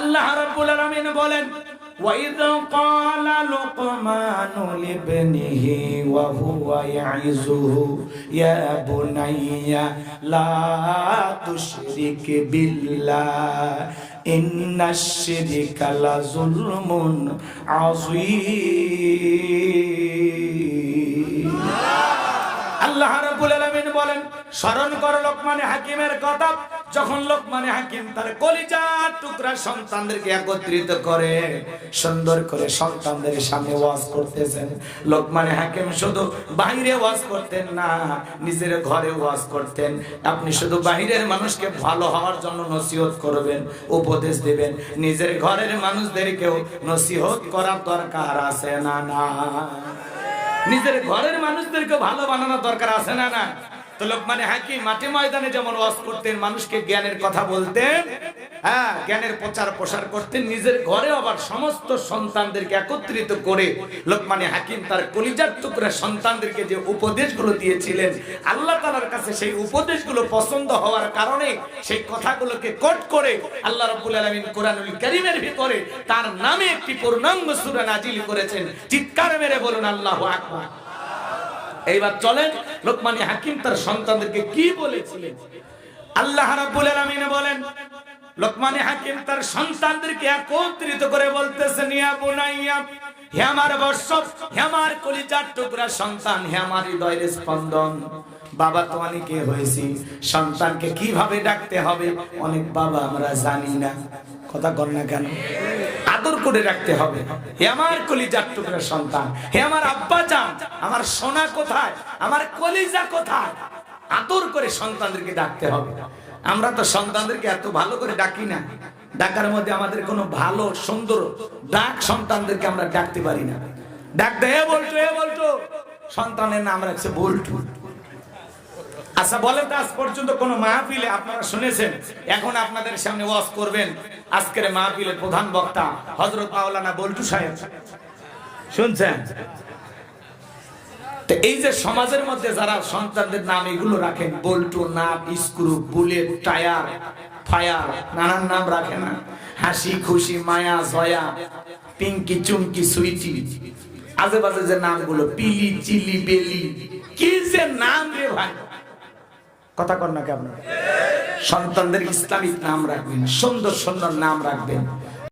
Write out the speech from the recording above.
আল্লাহ রাব্বুল আলামিন বলেন وَإِذْ قَالَ لُقْمَانُ لِابْنِهِ وَهُوَ يَعِظُهُ يَا بُنَيَّ لَا تُشْرِكْ بِاللَّهِ إِنَّ الشِّرْكَ لَظُلْمٌ عَظِيمٌ আল্লাহ রাব্বুল আলামিন বলেন স্মরণ করো লোকমানে হাকিমের কথা যখন লোকমানে হাকিম তার কলিজার টুকরা সন্তানদেরকে একত্রিত করে, সুন্দর করে সন্তানদের সামনে ওয়াজ করতেছেন। লোকমানে হাকিম শুধু বাইরে ওয়াজ করতেন না, নিজের ঘরে ওয়াজ করতেন। আপনি শুধু বাইরের মানুষকে ভালো হওয়ার জন্য নসিহত করবেন, উপদেশ দিবেন। নিজের ঘরের মানুষদেরকেও নসিহত করার দরকার আছে না না? নিজের ঘরের মানুষদেরকে ভালো বানানোর দরকার আছে না না? তো লোকমানে হাকিম মাঠে ময়দানে যেমন ওয়াজ করতেন, মানুষকে জ্ঞানের কথা বলতেন হ্যাঁ জ্ঞানের প্রচার প্রসার করতেন, নিজের ঘরে আবার সমস্ত সন্তানদেরকে একত্রিত করে লোকমানে হাকিম তার কলিজার টুকরা সন্তানদেরকে যে উপদেশগুলো দিয়েছিলেন, আল্লাহ তালার কাছে সেই উপদেশগুলো পছন্দ হওয়ার কারণে সেই কথাগুলোকে কোট করে আল্লাহ রাব্বুল আলামিন কোরআনুল কারীমের ভিতরে তার নামে একটি পূর্ণাঙ্গ সূরা নাজিল করেছেন। চিৎকার মেরে বলুন, আল্লাহ আকবার। এইবার চলেন, লোকমানি হাকিম তার সন্তানদেরকে কি বলেছিলেন? আল্লাহ রাব্বুল বলেন, লোকমানি হাকিম তার সন্তানদেরকে একত্রিত করে বলতেছেন, ইয়া বুনাইয়া, হে আমার হে আমার কলিজার টুকরা সন্তান, হে আমার হৃদয়ের স্পন্দন। বাবা তো অনেকে হয়েছি, সন্তানকে কীভাবে ডাকতে হবে? অনেক বাবা আমরা জানি না। কথা কর না কেন? আদর করে রাখতে হবে। হে আমার কলিজার টুকরা সন্তান, হে আমার আব্বা যান আমার সোনা কোথায়, আমার কলিজা কোথায়? আদর করে সন্তানদেরকে ডাকতে হবে। আমরা তো সন্তানদেরকে এত ভালো করে ডাকি না। ডাকার মধ্যে আমাদের কোনো ভালো, সুন্দর ডাক সন্তানদেরকে আমরা ডাকতে পারি না। ডাকতে হে বলতো হে বলতো সন্তানের নাম রাখছে বল্টু। আচ্ছা বলেন তো, আজ পর্যন্ত কোন মাহফিলে আপনারা শুনেছেন? এখন আপনাদের সামনে ওয়াজ করবেন আজকের মাহফিলের প্রধান বক্তা হজরত মাওলানা বল্টু সাহেব। শুনছেন? এই যে সমাজের মধ্যে যারা সন্তানদের নাম এগুলো রাখেন, বল্টু নাপ স্ক্রু, বুলেট, টায়ার, ফায়ার, নানান নাম রাখেন না। হাসি, খুশি, মায়া, জয়া, পিঙ্কি, চুমকি, সুইটি আজে বাজে যে নামগুলো, পিলি, চিলি, বেলি, কি যে নাম রে ভাই। কথা কর না কেমন সন্তানদের ইসলামিক নাম রাখবেন সুন্দর সুন্দর নাম রাখবেন।